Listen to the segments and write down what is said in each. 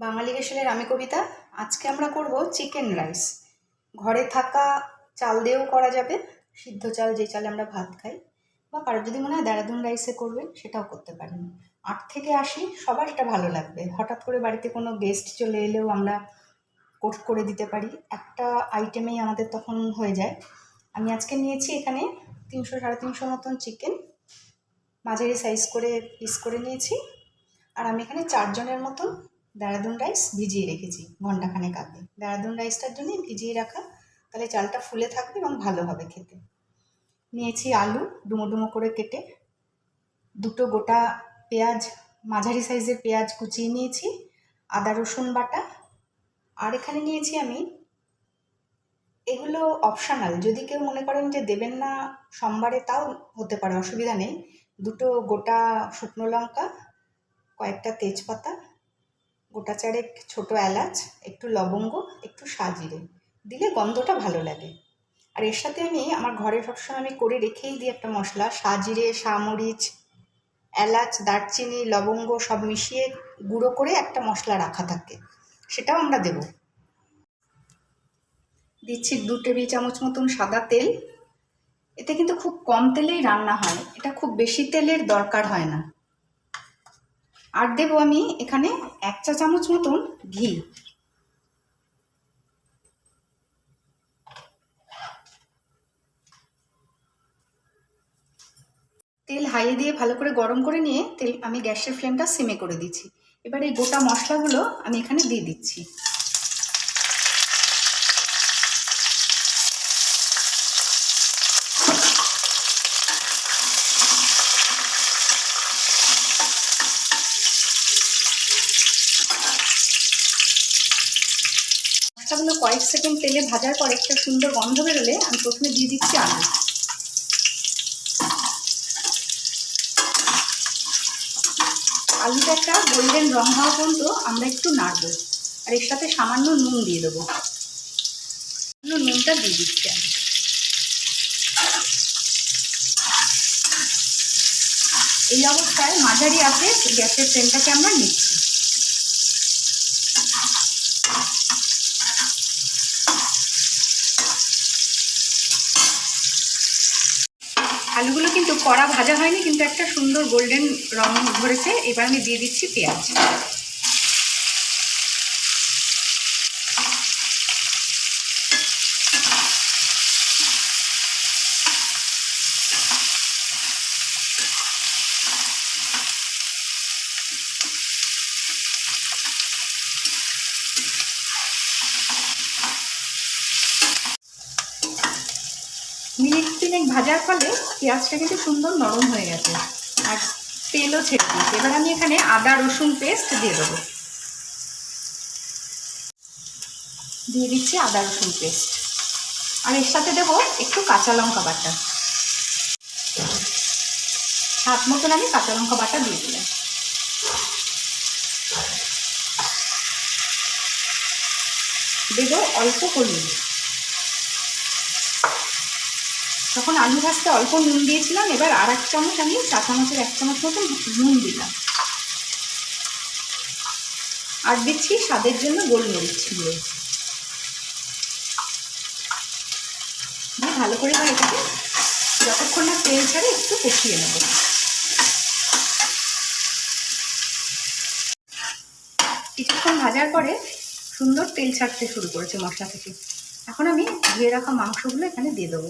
বাঙালি গেসেলের আমি কবিতা। আজকে আমরা করব চিকেন রাইস। ঘরে থাকা চাল দিয়েও করা যাবে, সিদ্ধ চাল যে চালে আমরা ভাত খাই, বা কারোর যদি মনে হয় দেরাদুন রাইসে করবেন, সেটাও করতে পারেন। আট থেকে আসি সবার এটা ভালো লাগবে। হঠাৎ করে বাড়িতে কোনো গেস্ট চলে এলেও আমরা কোট করে দিতে পারি। একটা আইটেমেই আমাদের তখন হয়ে যায়। আমি আজকে নিয়েছি এখানে তিনশো, সাড়ে তিনশো মতন চিকেন মাঝারি সাইজ করে পিস করে নিয়েছি। আর আমি এখানে চারজনের মতন দেরাদুন রাইস ভিজিয়ে রেখেছি ঘন্টাখানেক আগে। দেরাদুন রাইসটার জন্যই ভিজিয়ে রাখা। তাহলে চালটা ফুলে থাকবে এবং ভালো হবে খেতে। নিয়েছি আলু ডুমো ডুমো করে কেটে। দুটো গোটা পেঁয়াজ, মাঝারি সাইজের পেঁয়াজ কুচিয়ে নিয়েছি, আদা, রসুন বাটা। আর এখানে নিয়েছি আমি, এগুলো অপশানাল যদি কেউ মনে করেন যে দেবেন না সোমবারে, তাও হতে পারে, অসুবিধা নেই। দুটো গোটা শুকনো লঙ্কা, কয়েকটা তেজপাতা গোটা চারেক ছোটো এলাচ, একটু লবঙ্গ, একটু সাজিরে দিলে গন্ধটা ভালো লাগে। আর এর সাথে আমি, আমার ঘরে সবসময় আমি করে রেখেই দিই একটা মশলা সাজিরে সামরিচ এলাচ, দারচিনি, লবঙ্গ সব মিশিয়ে গুঁড়ো করে একটা মশলা রাখা থাকে, সেটাও আমরা দেব। দিচ্ছি দু টেবিল চামচ মতন সাদা তেল। এতে কিন্তু খুব কম তেলেই রান্না হয়, এটা খুব বেশি তেলের দরকার হয় না। আর দেবো আমি এখানে এক চা চামচ মতন ঘি। তেল হাইয়ে দিয়ে ভালো করে গরম করে নিয়ে তেল আমি গ্যাসের ফ্লেমটা সিমে করে দিচ্ছি। এবার এই গোটা মশলাগুলো আমি এখানে দিয়ে দিচ্ছি। মশলাগুলো কয়েক সেকেন্ড তেলে ভাজার পর একটা সুন্দর গন্ধ বেরোলে আমি প্রথমে দিয়ে দিচ্ছি আলু। আলুটা একটা গোল্ডেন রং হওয়া পর্যন্ত আমরা একটু নাড়বো। আর এর সাথে সামান্য নুন দিয়ে দেবো। নুনটা দিয়ে দিচ্ছি আমি। এই অবস্থায় মাঝারি আছে গ্যাসের ফ্লেমটাকে আমরা নিচ্ছি। আলুগুলো কিন্তু কড়া ভাজা হয়নি, কিন্তু একটা সুন্দর গোল্ডেন রং ধরেছে। এবার আমি দিয়ে দিচ্ছি পেঁয়াজ। ভাজার ফলে পেঁয়াজটা কিন্তু সুন্দর নরম হয়ে গেছে। আর তেলও ছেড়ে দিয়েছে। এবার আমি এখানে আদা, রসুন পেস্ট দিয়ে দেবো। দিয়ে দিচ্ছি আদা, রসুন পেস্ট আর এর সাথে দেবো একটু কাঁচা লঙ্কা বাটা। হাত মতন আমি কাঁচা লঙ্কা বাটা দিয়ে দিলাম। দেবো অল্প হলুদ। তখন আলু ভাজতে অল্প নুন দিয়েছিলাম, এবার আর এক চামচ আমি চা চামচের এক চামচ মতন নুন দিলাম। আর দিচ্ছি স্বাদের জন্য গোলমরিচ ভালো করে এবার এটাকে যতক্ষণ না তেল ছাড়ে একটু কষিয়ে নেব। কিছুক্ষণ ভাজার পরে সুন্দর তেল ছাড়তে শুরু করেছে মশলা থেকে। এখন আমি ধুয়ে রাখা মাংসগুলো এখানে দিয়ে দেবো।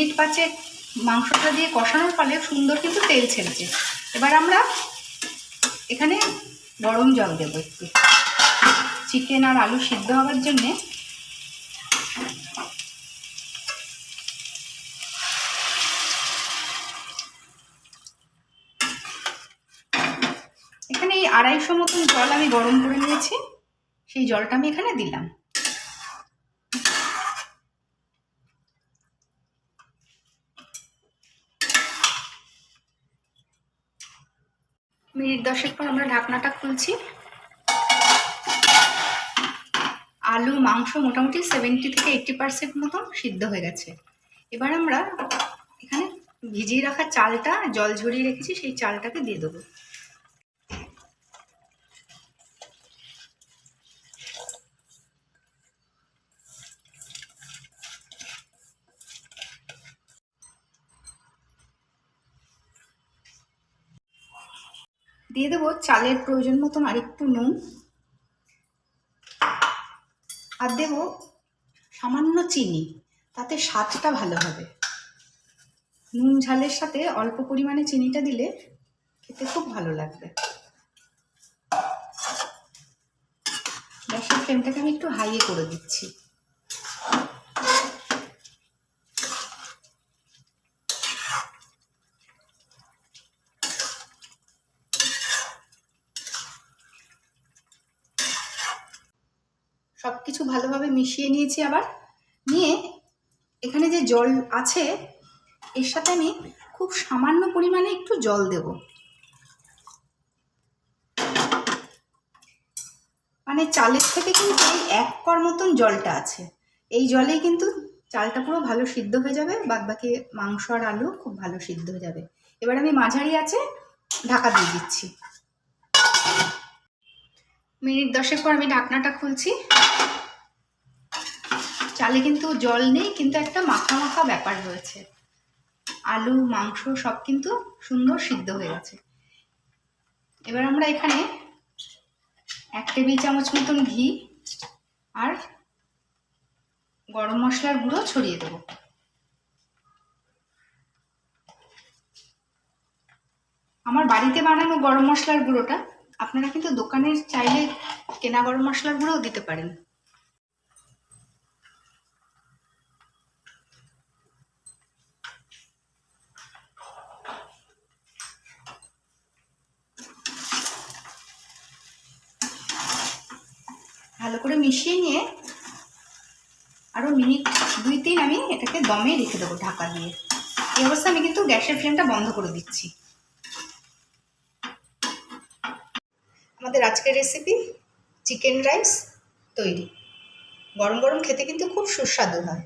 মিনিট পাঁচে মাংসটা দিয়ে কষানোর ফলে সুন্দর কিন্তু তেল ছেড়েছে। এবার আমরা এখানে গরম জল দেবো একটু। চিকেন আর আলু সিদ্ধ হওয়ার জন্যে এখানে এই আড়াইশো মতন জল আমি গরম করে নিয়েছি। সেই জলটা আমি এখানে দিলাম। মিনিট দশেক পর আমরা ঢাকনাটা খুলছি। আলু, মাংস মোটামুটি সেভেন্টি থেকে এইট্টি পারসেন্ট মতন সিদ্ধ হয়ে গেছে। এবার আমরা এখানে ভিজিয়ে রাখা চালটা, জল ঝরিয়ে রেখেছি, সেই চালটাকে দিয়ে দেবো। দিয়ে দেবো চালের প্রয়োজন মতন আরেকটু নুন। আর দেব সামান্য চিনি, তাতে স্বাদটা ভালো হবে। নুন ঝালের সাথে অল্প পরিমাণে চিনিটা দিলে খেতে খুব ভালো লাগবে। গ্যাসের ফ্লেমটাকে আমি একটু হাইয়ে করে দিচ্ছি সব কিছু ভালোভাবে মিশিয়ে নিয়েছি আবার। নিয়ে এখানে যে জল আছে, এর সাথে আমি খুব সামান্য পরিমাণে একটু জল দেব। মানে চালের থেকে কিন্তু এই এক কর মতন জলটা আছে। এই জলেই কিন্তু চালটা পুরো ভালো সিদ্ধ হয়ে যাবে বাদ বাকি মাংস আর আলু খুব ভালো সিদ্ধ হয়ে যাবে। এবার আমি মাঝারি আছে ঢাকা দিয়ে দিচ্ছি। মিনিট দশেক পর আমি ঢাকনাটা খুলছি। চালে কিন্তু জল নেই, কিন্তু একটা মাখা মাখা ব্যাপার রয়েছে। আলু, মাংস সব কিন্তু সুন্দর সিদ্ধ হয়ে গেছে। এবার আমরা এখানে এক টেবিল চামচ মতন ঘি আর গরম মশলার গুঁড়ো ছড়িয়ে দেবো। আমার বাড়িতে বানানো গরম মশলার গুঁড়োটা আপনারা কিন্তু দোকানের চাইলে কেনা গরম মশলার গুঁড়োও দিতে পারেন। ভালো করে মিশিয়ে নিয়ে আরও মিনিট দুই তিন আমি এটাকে দমে রেখে দেবো ঢাকা দিয়ে। এই অবস্থা আমি কিন্তু গ্যাসের ফ্লেমটা বন্ধ করে দিচ্ছি। আমাদের আজকের রেসিপি চিকেন রাইস তৈরি। গরম গরম খেতে কিন্তু খুব সুস্বাদু হয়।